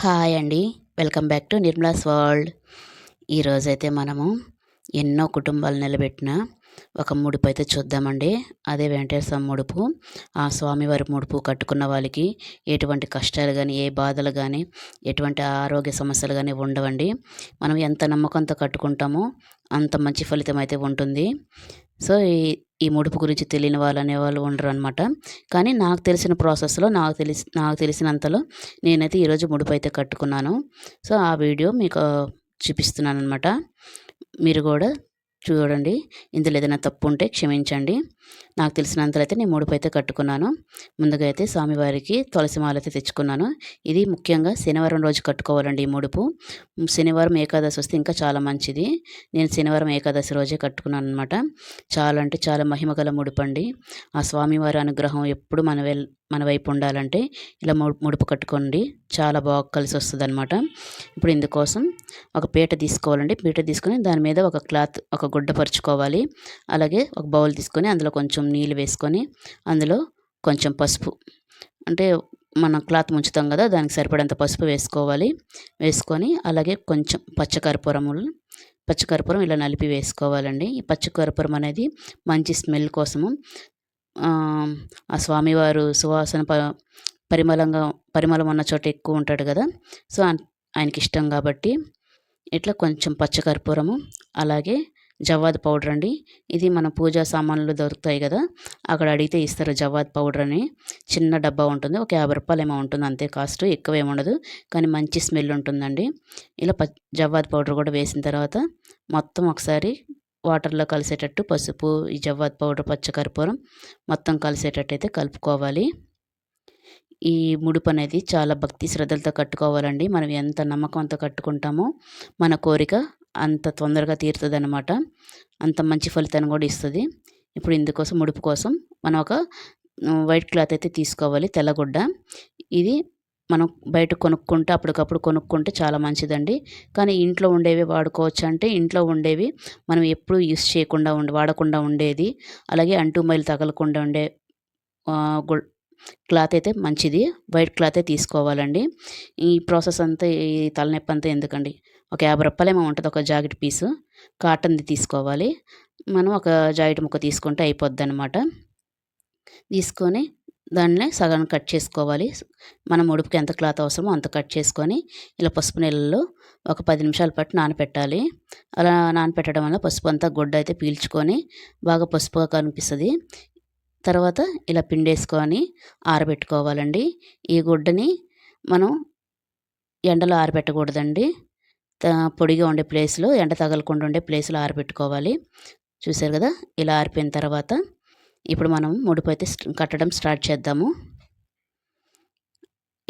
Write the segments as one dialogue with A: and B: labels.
A: Hi అండి. Welcome back to Nirmala's world. ఈరోజైతే మనము ఎన్నో కుటుంబాలు నిలబెట్టిన ఒక ముడుపు అయితే చూద్దామండి. అదే వెంకటేశ్వర ముడుపు. ఆ స్వామివారి ముడుపు కట్టుకున్న వాళ్ళకి ఎటువంటి కష్టాలు కానీ ఏ బాధలు కానీ ఎటువంటి ఆరోగ్య సమస్యలు కానీ ఉండవండి. మనం ఎంత నమ్మకంతో కట్టుకుంటామో అంత మంచి ఫలితం అయితే ఉంటుంది. సో ఈ ఈ ముడుపు గురించి తెలియని వాళ్ళు అనేవాళ్ళు ఉండరు అనమాట కానీ నాకు తెలిసిన ప్రాసెస్లో నాకు తెలిసి నాకు తెలిసినంతలో నేనైతే ఈరోజు ముడుపు అయితే కట్టుకున్నాను. సో ఆ వీడియో మీకు చూపిస్తున్నాను అనమాట మీరు కూడా చూడండి. ఇందులో ఏదైనా తప్పు ఉంటే క్షమించండి. నాకు తెలిసినంతలో అయితే నేను ముడుపు అయితే కట్టుకున్నాను. ముందుగా అయితే స్వామివారికి తులసి మాల అయితే తెచ్చుకున్నాను. ఇది ముఖ్యంగా శనివారం రోజు కట్టుకోవాలండి ఈ ముడుపు. శనివారం ఏకాదశి వస్తే ఇంకా చాలా మంచిది. నేను శనివారం ఏకాదశి రోజే కట్టుకున్నాను అనమాట చాలా అంటే చాలా మహిమ గల ముడుపు అండి ఆ స్వామివారి అనుగ్రహం ఎప్పుడు మన వెల్ మన వైపు ఉండాలంటే ఇలా ముడుపు కట్టుకోండి. చాలా బాగా కలిసి వస్తుంది అనమాట ఇప్పుడు ఇందుకోసం ఒక పీట తీసుకోవాలండి. పీట తీసుకొని దాని మీద ఒక క్లాత్ ఒక గుడ్డపరుచుకోవాలి. అలాగే ఒక బౌల్ తీసుకొని అందులో కొంచెం నీళ్ళు వేసుకొని అందులో కొంచెం పసుపు. అంటే మనం క్లాత్ ముంచుతాం కదా దానికి సరిపడంత పసుపు వేసుకోవాలి. వేసుకొని అలాగే కొంచెం పచ్చకర్పూరములు పచ్చకర్పూరం ఇలా నలిపి వేసుకోవాలండి. ఈ పచ్చకర్పూరం అనేది మంచి స్మెల్ కోసము ఆ స్వామివారు సువాసన ప పరిమళంగా పరిమళం ఉన్న చోట ఎక్కువ ఉంటాడు కదా. సో ఆయనకి ఇష్టం కాబట్టి ఇట్లా కొంచెం పచ్చకర్పూరము అలాగే జవ్వాద్ పౌడర్ అండి. ఇది మన పూజా సామాన్లు దొరుకుతాయి కదా అక్కడ అడిగితే ఇస్తారు జవ్వాద్ పౌడర్ అని. చిన్న డబ్బా ఉంటుంది ఒక యాభై రూపాయలు ఏమో ఉంటుంది అంతే కాస్ట్ ఎక్కువ ఏముండదు కానీ మంచి స్మెల్ ఉంటుందండి. ఇలా ప జవ్వాద్ పౌడర్ కూడా వేసిన తర్వాత మొత్తం ఒకసారి వాటర్లో కలిసేటట్టు పసుపు ఈ జవ్వాద్ పౌడర్ పచ్చకర్పూరం మొత్తం కలిసేటట్టు అయితే కలుపుకోవాలి. ఈ ముడుపు అనేది చాలా భక్తి శ్రద్ధలతో కట్టుకోవాలండి. మనం ఎంత నమ్మకంతో కట్టుకుంటామో మన కోరిక అంత తొందరగా తీరుతుంది అనమాట అంత మంచి ఫలితాన్ని కూడా ఇస్తుంది. ఇప్పుడు ఇందుకోసం ముడుపు కోసం మనం ఒక వైట్ క్లాత్ అయితే తీసుకోవాలి తెల్లగుడ్డ ఇది మనం బయట కొనుక్కుంటే అప్పటికప్పుడు కొనుక్కుంటే చాలా మంచిదండి. కానీ ఇంట్లో ఉండేవి వాడుకోవచ్చు అంటే ఇంట్లో ఉండేవి మనం ఎప్పుడు యూస్ చేయకుండా ఉండి వాడకుండా ఉండేది. అలాగే అంటూ మైలు తగలకుండా ఉండే క్లాత్ అయితే మంచిది. వైట్ క్లాతే తీసుకోవాలండి. ఈ ప్రాసెస్ అంతా ఈ తలనొప్పి అంతా ఎందుకండి? ఒక యాభై రూపాయలేమో ఉంటుంది ఒక జాకెట్ పీసు. కాటన్ది తీసుకోవాలి. మనం ఒక జాకెట్ ముక్క తీసుకుంటే అయిపోద్ది అనమాట తీసుకొని దాన్ని సగం కట్ చేసుకోవాలి. మనం ఉడుపుకి ఎంత క్లాత్ అవసరమో అంత కట్ చేసుకొని ఇలా పసుపు నీళ్ళలో ఒక పది నిమిషాల పాటు నానపెట్టాలి. అలా నానపెట్టడం వల్ల పసుపు అంతా గుడ్డ అయితే పీల్చుకొని బాగా పసుపుగా కనిపిస్తుంది. తర్వాత ఇలా పిండేసుకొని ఆరబెట్టుకోవాలండి. ఈ గుడ్డని మనం ఎండలో ఆరబెట్టకూడదండి. పొడిగా ఉండే ప్లేస్లో ఎండ తగలకుండా ఉండే ప్లేస్లో ఆరబెట్టుకోవాలి. చూసారు కదా? ఇలా ఆరిపోయిన తర్వాత ఇప్పుడు మనం ముడుపు అయితే కట్టడం స్టార్ట్ చేద్దాము.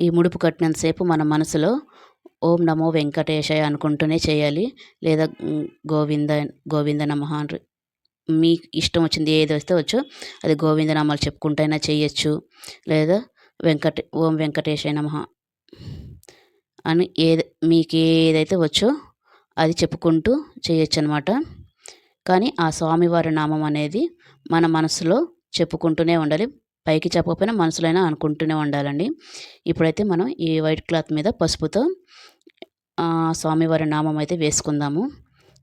A: ఈ ముడుపు కట్టినంతసేపు మన మనసులో ఓం నమో వెంకటేశాయ అనుకుంటూనే చేయాలి. లేదా గోవింద గోవింద నమ మీ ఇష్టం వచ్చింది ఏది వస్తే వచ్చో అది గోవిందనామాలు చెప్పుకుంటైనా చేయొచ్చు. లేదా వెంకట ఓం వెంకటేశాయ నమ అని ఏది మీకు ఏదైతే వచ్చో అది చెప్పుకుంటూ చేయొచ్చు అనమాట కానీ ఆ స్వామివారి నామం అనేది మన మనసులో చెప్పుకుంటూనే ఉండాలి. పైకి చెప్పకపోయినా మనసులైనా అనుకుంటూనే ఉండాలండి. ఇప్పుడైతే మనం ఈ వైట్ క్లాత్ మీద పసుపుతో స్వామివారి నామం అయితే వేసుకుందాము.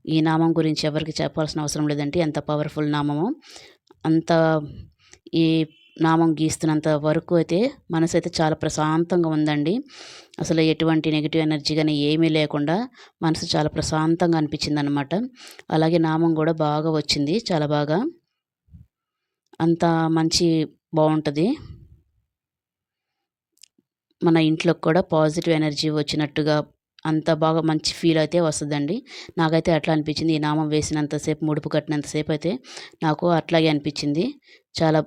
A: ఈ నామం గురించి ఎవరికి చెప్పాల్సిన అవసరం లేదంటే ఎంత పవర్ఫుల్ నామమో అంత ఈ నామం గీస్తున్నంత వరకు అయితే మనసు అయితే చాలా ప్రశాంతంగా ఉందండి. అసలు ఎటువంటి నెగిటివ్ ఎనర్జీ కానీ ఏమీ లేకుండా మనసు చాలా ప్రశాంతంగా అనిపించింది అనమాట అలాగే నామం కూడా బాగా వచ్చింది చాలా బాగా. అంత మంచి బాగుంటుంది. మన ఇంట్లోకి కూడా పాజిటివ్ ఎనర్జీ వచ్చినట్టుగా అంత బాగా మంచి ఫీల్ అయితే వస్తుందండి. నాకైతే అట్లా అనిపించింది. ఈ నామం వేసినంతసేపు ముడుపు కట్టినంతసేపు అయితే నాకు అట్లాగే అనిపించింది. చాలా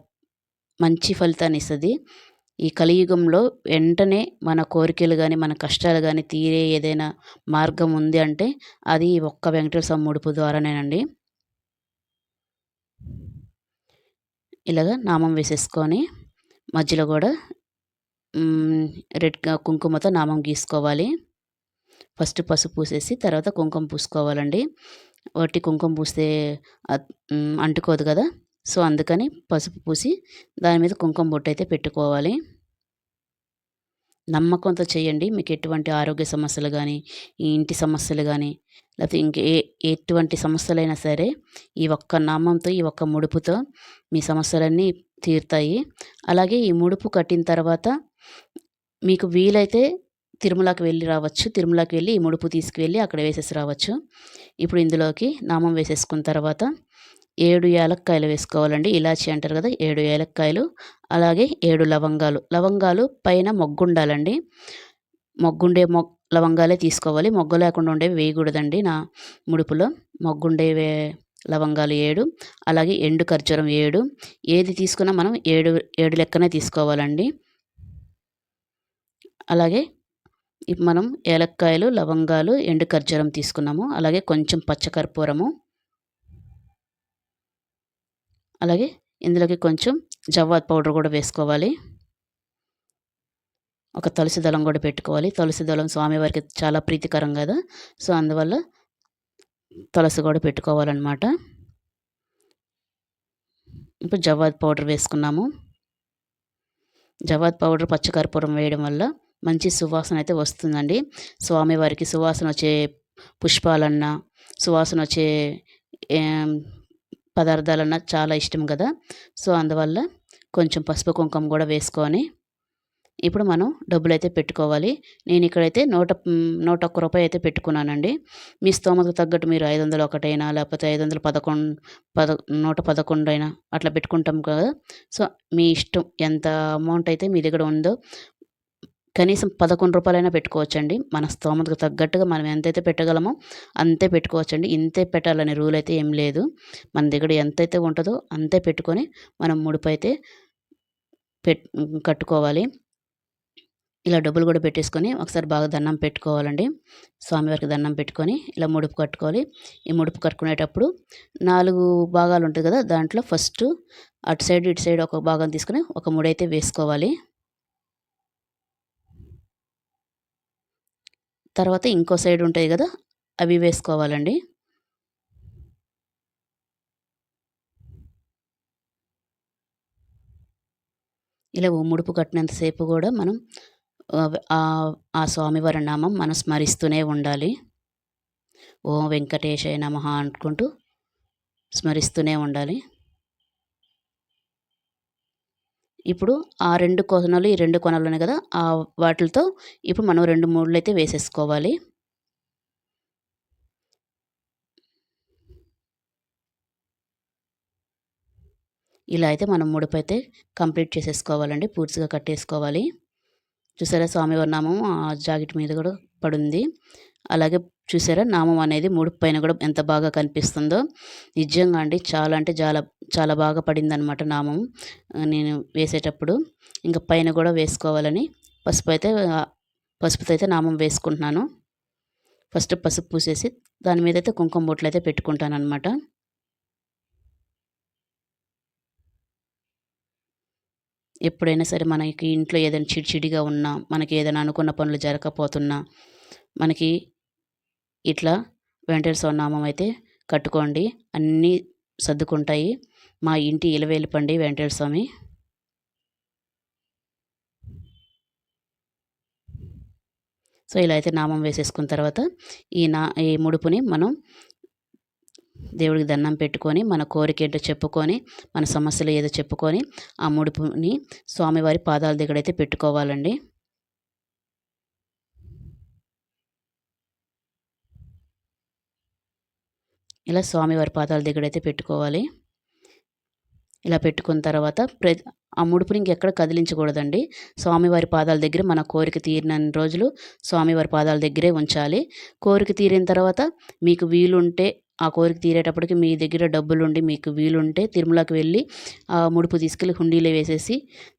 A: మంచి ఫలితాన్ని ఇస్తుంది ఈ కలియుగంలో వెంటనే మన కోరికలు కానీ మన కష్టాలు కానీ తీరే ఏదైనా మార్గం ఉంది అంటే అది ఒక్క వెంకటేశ్వర ముడుపు ద్వారానేనండి. ఇలాగ నామం వేసేసుకొని మధ్యలో కూడా రెడ్ కుంకుమతో నామం గీసుకోవాలి. ఫస్ట్ పసుపు పూసేసి తర్వాత కుంకుమ పూసుకోవాలండి. వట్టి కుంకుమ పూస్తే అంటుకోదు కదా? సో అందుకని పసుపు పూసి దాని మీద కుంకుమ బొట్టు అయితే పెట్టుకోవాలి. నమ్మకంతో చేయండి. మీకు ఎటువంటి ఆరోగ్య సమస్యలు కానీ ఈ ఇంటి సమస్యలు కానీ లేకపోతే ఇంకే ఎటువంటి సమస్యలైనా సరే ఈ ఒక్క నామంతో ఈ ఒక్క ముడుపుతో మీ సమస్యలన్నీ తీరుతాయి. అలాగే ఈ ముడుపు కట్టిన తర్వాత మీకు వీలైతే తిరుమలకి వెళ్ళి రావచ్చు. తిరుమలకి వెళ్ళి ఈ ముడుపు తీసుకువెళ్ళి అక్కడ వేసేసి రావచ్చు. ఇప్పుడు ఇందులోకి నామం వేసేసుకున్న తర్వాత ఏడు యాలక్కాయలు వేసుకోవాలండి. ఇలాచి అంటారు కదా ఏడు యాలక్కాయలు అలాగే ఏడు లవంగాలు. లవంగాలు పైన మొగ్గుండాలండి. మొగ్గుండే మొగ్ లవంగాలే తీసుకోవాలి. మొగ్గ లేకుండా ఉండేవి వేయకూడదండి నా ముడుపులో. మొగ్గుండేవే లవంగాలు ఏడు అలాగే ఎండు ఖర్జూరం ఏడు. ఏది తీసుకున్నా మనం ఏడు ఏడు లెక్కనే తీసుకోవాలండి. అలాగే మనం ఏలక్కాయలు లవంగాలు ఎండు ఖర్జూరం తీసుకున్నాము. అలాగే కొంచెం పచ్చకర్పూరము అలాగే ఇందులోకి కొంచెం జవ్వాద్ పౌడర్ కూడా వేసుకోవాలి. ఒక తులసి దళం కూడా పెట్టుకోవాలి. తులసి దళం స్వామివారికి చాలా ప్రీతికరం కదా. సో అందువల్ల తులసి కూడా పెట్టుకోవాలన్నమాట. ఇప్పుడు జవ్వాద్ పౌడర్ వేసుకున్నాము. జవాద్ పౌడర్ పచ్చకర్పూరం వేయడం వల్ల మంచి సువాసన అయితే వస్తుందండి. స్వామివారికి సువాసన వచ్చే పుష్పాలన్నా సువాసన వచ్చే పదార్థాలన్నా చాలా ఇష్టం కదా. సో అందువల్ల కొంచెం పసుపు కుంకుమ కూడా వేసుకొని ఇప్పుడు మనం డబ్బులు అయితే పెట్టుకోవాలి. నేను ఇక్కడైతే నూట నూట ఒక్క రూపాయి అయితే పెట్టుకున్నానండి. మీ స్తోమతకు తగ్గట్టు మీరు ఐదు వందలు ఒకటైనా లేకపోతే ఐదు వందలు పదకొండు పద నూట పదకొండు అయినా అట్లా పెట్టుకుంటాం కదా. సో మీ ఇష్టం ఎంత అమౌంట్ అయితే మీ దగ్గర ఉందో కనీసం పదకొండు రూపాయలైనా పెట్టుకోవచ్చండి. మన స్తోమతకు తగ్గట్టుగా మనం ఎంతైతే పెట్టగలమో అంతే పెట్టుకోవచ్చండి. ఇంతే పెట్టాలనే రూల్ అయితే ఏం లేదు. మన దగ్గర ఎంతైతే ఉంటుందో అంతే పెట్టుకొని మనం ముడుపు అయితే పెట్ కట్టుకోవాలి. ఇలా డబ్బులు కూడా పెట్టేసుకొని ఒకసారి బాగా దండం పెట్టుకోవాలండి. స్వామివారికి దండం పెట్టుకొని ఇలా ముడుపు కట్టుకోవాలి. ఈ ముడుపు కట్టుకునేటప్పుడు నాలుగు భాగాలు ఉంటుంది కదా దాంట్లో ఫస్ట్ అటు సైడ్ ఇటు సైడ్ ఒక భాగం తీసుకొని ఒక ముడైతే వేసుకోవాలి. తర్వాత ఇంకో సైడ్ ఉంటాయి కదా అవి వేసుకోవాలండి. ఇలా ఉమ్ముడుపు కట్టినంతసేపు కూడా మనం ఆ స్వామివారి నామం మనం స్మరిస్తూనే ఉండాలి. ఓం వెంకటేశాయ నమ అనుకుంటూ స్మరిస్తూనే ఉండాలి. ఇప్పుడు ఆ రెండు కొనలు ఈ రెండు కొనలు ఉన్నాయి కదా ఆ వాటితో ఇప్పుడు మనం రెండు మూడులు అయితే వేసేసుకోవాలి. ఇలా అయితే మనం ముడుపు అయితే కంప్లీట్ చేసేసుకోవాలండి పూర్తిగా కట్టేసుకోవాలి. చూసారా? స్వామివారి నామం ఆ జాకెట్ మీద కూడా పడుంది. అలాగే చూసారా? నామం అనేది మూడు పైన కూడా ఎంత బాగా కనిపిస్తుందో. నిజంగా అండి చాలా అంటే చాలా చాలా బాగా పడిందనమాట నామం. నేను వేసేటప్పుడు ఇంకా పైన కూడా వేసుకోవాలని పసుపు అయితే పసుపుతో అయితే నామం వేసుకుంటున్నాను. ఫస్ట్ పసుపు పూసేసి దాని మీద అయితే కుంకుమ బొట్లు అయితే పెట్టుకుంటాను అనమాట ఎప్పుడైనా సరే మనకి ఇంట్లో ఏదైనా చిడిచిడిగా ఉన్నా మనకి ఏదైనా అనుకున్న పనులు జరగకపోతున్నా మనకి ఇట్లా వెంకటేశ్వర నామం అయితే కట్టుకోండి. అన్నీ సర్దుకుంటాయి. మా ఇంటి ఇలవేలిపండి వెంకటేశ్వర స్వామి. సో ఇలా అయితే నామం వేసేసుకున్న తర్వాత ఈ నా ఈ ముడుపుని మనం దేవుడికి దండం పెట్టుకొని మన కోరిక ఏంటో చెప్పుకొని మన సమస్యలు ఏదో చెప్పుకొని ఆ ముడుపుని స్వామివారి పాదాల దగ్గరైతే పెట్టుకోవాలండి. ఇలా స్వామివారి పాదాల దగ్గరైతే పెట్టుకోవాలి. ఇలా పెట్టుకున్న తర్వాత ప్ర ఆ ముడుపుని ఇంకెక్కడ కదిలించకూడదండి. స్వామివారి పాదాల దగ్గర మన కోరిక తీరిన రోజులు స్వామివారి పాదాల దగ్గరే ఉంచాలి. కోరిక తీరిన తర్వాత మీకు వీలుంటే ఆ కోరిక తీరేటప్పటికి మీ దగ్గర డబ్బులుండి మీకు వీలుంటే తిరుమలకి వెళ్ళి ఆ ముడుపు తీసుకెళ్ళి హుండీలో వేసేసి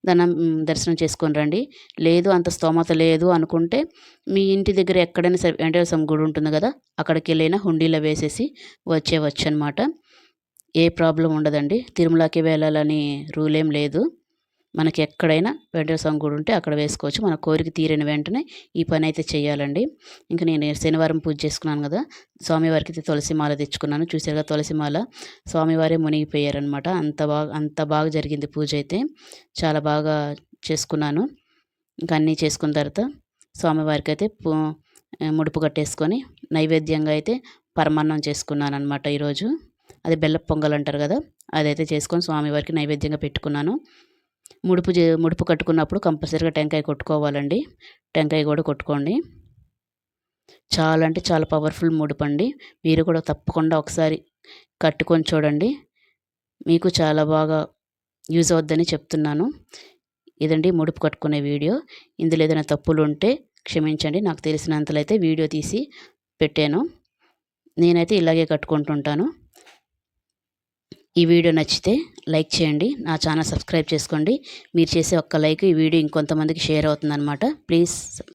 A: దనం దర్శనం చేసుకొని రండి. లేదు అంత స్తోమత లేదు అనుకుంటే మీ ఇంటి దగ్గర ఎక్కడైనా సరే వెంకటేశ్వర గుడి ఉంటుంది కదా అక్కడికి వెళ్ళైనా హుండీలో వేసేసి వచ్చేవచ్చు అనమాట ఏ ప్రాబ్లం ఉండదండి. తిరుమలకి వెళ్ళాలని రూల్ ఏం లేదు. మనకి ఎక్కడైనా వెంకటేశ్వర స్వామి గుడి ఉంటే అక్కడ వేసుకోవచ్చు. మన కోరిక తీరిన వెంటనే ఈ పని అయితే చేయాలండి. ఇంకా నేను శనివారం పూజ చేసుకున్నాను కదా స్వామివారికి తులసి మాల తెచ్చుకున్నాను. చూసారుగా తులసి మాల? స్వామివారే మునిగిపోయారనమాట అంత బాగా అంత బాగా జరిగింది పూజ అయితే. చాలా బాగా చేసుకున్నాను. ఇంకా అన్నీ చేసుకున్న తర్వాత స్వామివారికి అయితే ముడుపు కట్టేసుకొని నైవేద్యంగా అయితే పరమాన్నం చేసుకున్నాను అనమాట ఈరోజు. అది బెల్లపు పొంగల్ అంటారు కదా అదైతే చేసుకొని స్వామివారికి నైవేద్యంగా పెట్టుకున్నాను. ముడుపు ముడుపు కట్టుకున్నప్పుడు కంపల్సరీగా టెంకాయ కొట్టుకోవాలండి. టెంకాయ కూడా కొట్టుకోండి. చాలా అంటే చాలా పవర్ఫుల్ ముడుపు అండి మీరు కూడా తప్పకుండా ఒకసారి కట్టుకొని చూడండి. మీకు చాలా బాగా యూజ్ అవుద్దని చెప్తున్నాను. ఇదండి ముడుపు కట్టుకునే వీడియో. ఇందులో ఏదైనా తప్పులు ఉంటే క్షమించండి. నాకు తెలిసినంతలో అయితే వీడియో తీసి పెట్టాను. నేనైతే ఇలాగే కట్టుకుంటుంటాను. ఈ వీడియో నచ్చితే లైక్ చేయండి నా ఛానల్ సబ్స్క్రైబ్ చేసుకోండి. మీరు చేసే ఒక్క లైక్ ఈ వీడియో ఇంకొంతమందికి షేర్ అవుతుందన్నమాట. ప్లీజ్